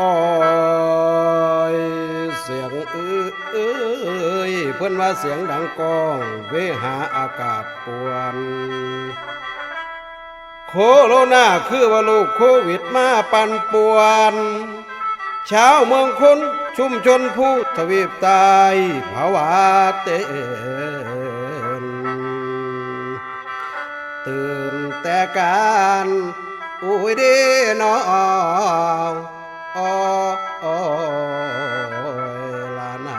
อ้ยเสียงเอ้ยเอ้ยเพิ่อนว่าเสียงดังก้อง เวหาอากาศปวนโคโรนาคือว่าลูกโควิดมาปันป่วนชาวเมืองคนชุมชนผู้ทวีปใตายภาวะเต้นตื่นแต่การอุ้ยดีนอโอ้อยลานา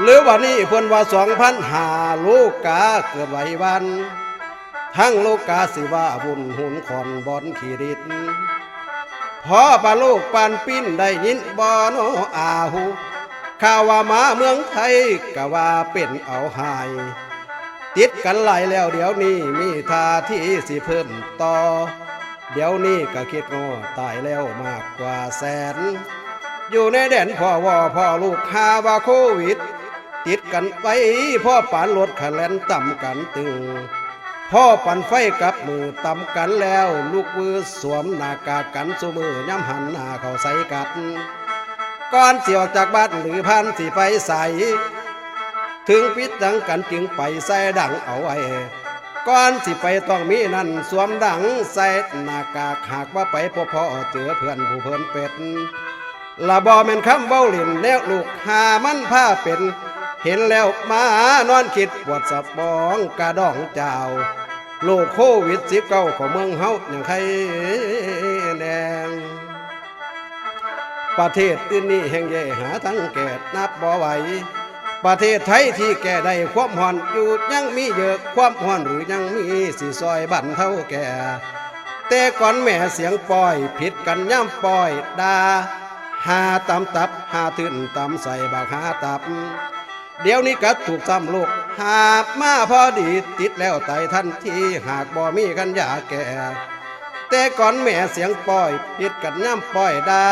หรือวันนี้เพิ่นว่าสองพันหาลูกกาเกิดไหววัน ทั้งลูกกาสิว่าบุญหุนขอนบอนขีริตพอปลาลูกปานปิ้นได้ยินบอนอาหูข่าวว่ามาเมืองไทยก็ว่าเป็นเอาหาย ติดกันหลายแล้วเดี๋ยวนี้มีท่าที่สิเพิ่มต่อ เดี๋ยวนี้ก็คิดงอตายแล้วมากกว่าแสน อยู่ในแดนพ่อวอพ่อลูกหาว่าโควิด ติดกันไว้พ่อปานรถขันแลนต่ำกันตึง พ่อปั่นไฟกับมือต่ำกันแล้ว ลูกมือสวมหน้ากากกันสูมือย่ำหันหน้าเขาใส่กัดก่อนเสียออกจากบ้านหรือพันสิไปใส ถึงปิดดังกันจึงไปใส่ดังเอาไว้ก่อนสิไปต้องมีนั่นสวมดังใส่หน้ากากหากว่าไปพบพ่อเจอเพื่อนผู้เพิ่นเป็ดละบอแม่นคำเบ้าเล่นแล้วลูกหามันผ้าเป็น เห็นแล้วมานอนคิดปวดสะบองกระดองเจ้าโลกโควิดสิบเก้าของเมืองเฮาอย่างใครแดง ประเทศอื่นนี่แห่งแย่หาทั้งแก่นับบ่ไหว ประเทศไทยที่แก่ได้ความห่อนอยู่ยังมีเยอะความห่อนหรือยังมีสิซอยบันเท่าแก่ แต่ก่อนแม่เสียงปล่อยผิดกันย่ำปล่อยดาหาตำตับหาทื่นตำใส่บากหาตับ เดี๋ยวนี้ก็ถูกซ้ำโลกหามาพอดีติดแล้วไตทันที่หากบ่มีกันยาแก่ แต่ก่อนแม่เสียงปล่อยผิดกันย่ำปล่อยดา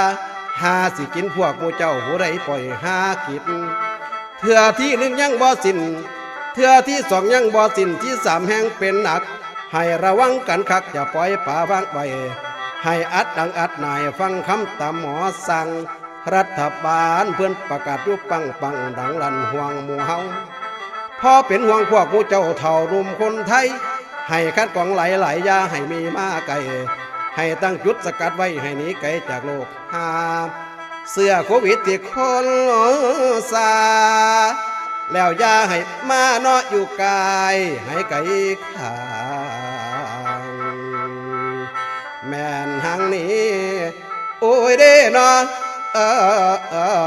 หาสิกินพวกมูเจ้าหูไรปล่อยหากิน เถื่อที่หนึ่งยังบ่สินเถื่อที่สองยังบ่สินที่สามแห่งเป็นหนัก ให้ระวังกันคักอย่าปล่อยป่าวางไปให้อัดดังอัดนายฟังคำตามหมอสั่ง รัฐบาลเพื่อนประกาศยุบปังปังดังลันห่วงหมู่เฮาพอเป็นห่วงพวกหมูเจ้าเท่ารุมคนไทย ให้คัดกรองหลายหลยๆอยาให้มีมาไกลให้ตั้งจุดสกัดไว้ให้หนีไกลจากโลกหา เสื้อโควิดที่คนซาแล้วยาให้มาเนาะอยู่กายให้ไกลขางแม่นหางนี้ โอ้ยเด้เนาะเออ้ออ